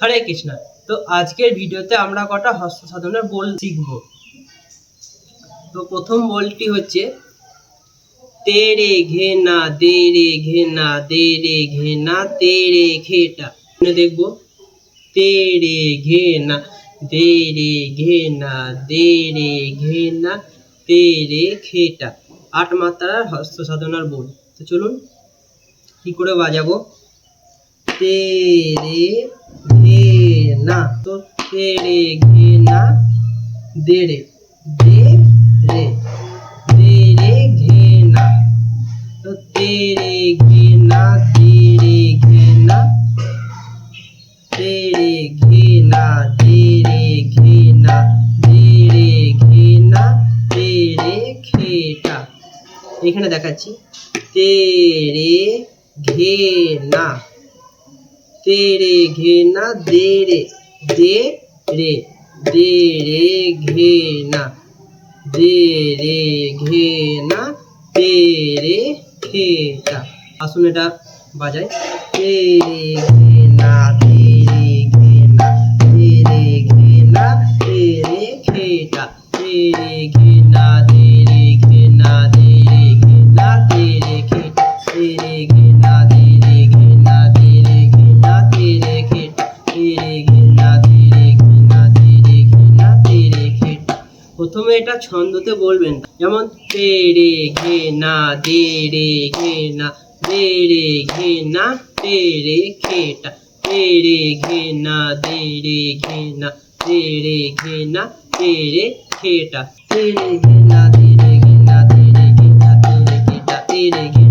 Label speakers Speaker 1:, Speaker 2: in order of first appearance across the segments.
Speaker 1: হরে কৃষ্ণ। তো আজকের ভিডিওতে আমরা কটা হস্ত সাধনার বোল শিখব? তো প্রথম বলটি হচ্ছে তেরে ঘেনা দেরে ঘেনা দেরে ঘেনা তেরে ঘেটা দেখব তেরে ঘেনা দেরে ঘেনা দেরে ঘেনা তেরে ঘেটা আট মাত্রার হস্ত সাধনার বোল। তো চলুন, কি করে বাজাবো? তেরে না তো তেরে ঘে না দেড়ে দে রে তেরে ঘে না তো তেরে ঘে না তেরে ঘে না তেরে ঘে না তেরে ঘে না দেড়ে ঘে না তেরে খেটা এখানে দেখাচ্ছি তেরে ঘে না তেরে तेरे घेना देरे দে রে দে রে ঘে না, দে রে ঘে না, দে রে খে না আসুন এটা বাজাই দে রে প্রথমে এটা ছন্দতে বলবেন যেমন তে রে ঘে না দে রে ঘে না দে রে ঘে না তে রে খেটা তে রে ঘে না দে রে ঘে না দে রে ঘে না তে রে খেটা তে রে ঘে না দে রে ঘে না দে রে ঘে না তে রে খেটা তে রে ঘে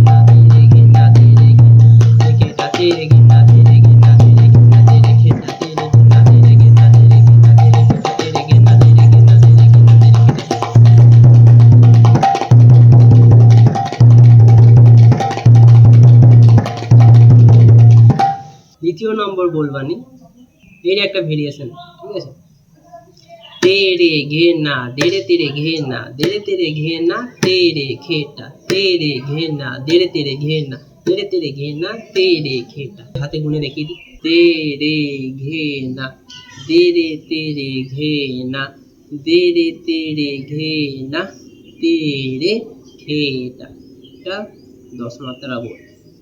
Speaker 1: নম্বর বলবানি এর একটা ভেরিয়েশন ঠিক আছে? তেরে ঘে না দেড়ে তেরে ঘে না দেড়ে তেরে ঘে না তেরে ঘেটা তেরে ঘে না দেড়ে তেরে ঘে না তেরে তেরে ঘে না তেরে ঘেটা হাতে গুনে রেখে দি তেরে ঘে না দেড়ে তেরে ঘে না দেড়ে তেরে ঘে না তেরে ঘেটা দশ মাত্রা বল।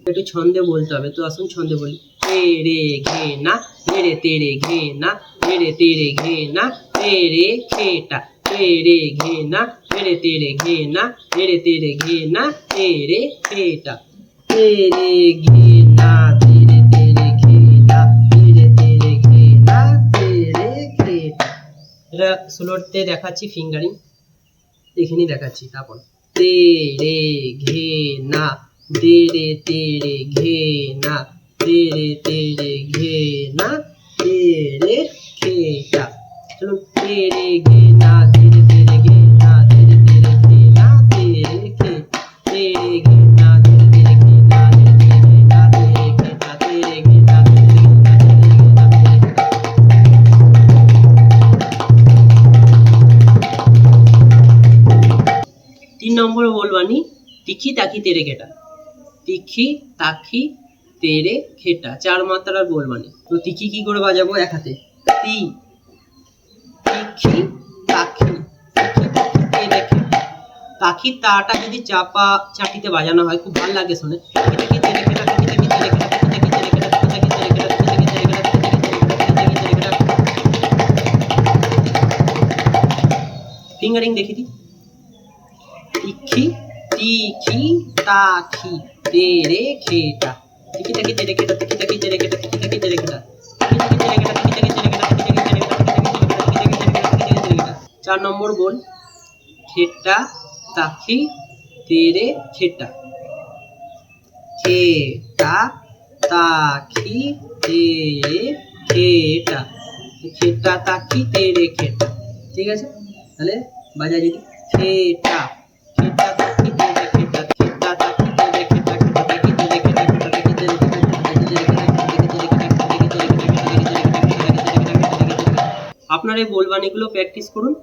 Speaker 1: একটু ছন্দে বলতে হবে, তো আসুন ছন্দে বলি। রে রে ঘে না রে তেরে ঘে না রে তেরে ঘে না তেরে খেটা তেরে ঘে না রে তেরে ঘে না রে তেরে ঘে না তেরে খেটা তেরে ঘে না তেরে তেরে ঘে না তেরে তেরে ঘে না তেরে খেটা এটা স্লোতে দেখাচ্ছি ফিঙ্গারিং এখানেই দেখাচ্ছি, তারপর। তে রে ঘে না দে রে ঘে না তেরে তেরে ঘে না তেরে খে না চলো তেরে ঘে না তেরে তেরে ঘে না তেরে তেরে ঘে না তেরে খে তেরে ঘে না তেরে তেরে ঘে না তেরে তেরে ঘে না তেরে ঘে না তেরে ঘে না তেরে ঘে না তেরে ঘে না তিন নম্বর বলবানি তিখি তাকি তেরে ঘেটা তিখি তাকি পেরে খেটা চার মাত্রার বল মানে তো তিখি কি করে বাজাবো এক হাতে তি তিখি তাখি পাখি তাটা যদি চাপা চাটিতে বাজানো হয় খুব ভালো লাগে শুনে ফিঙ্গারিং দেখি দিই তিখি তিখি তাখি তেরে খেটা চার নম্বর বোন খেটা তাকি তেরে খেটা খেটা তাকি তেরে খেটা খেটা তাকি তেরে খেটা ঠিক আছে? তাহলে বাজায় যদি খেটা আপনার এই বোলবাণীগুলো প্র্যাকটিস করুন।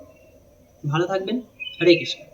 Speaker 1: ভালো থাকবেন। হরে কৃষ্ণ।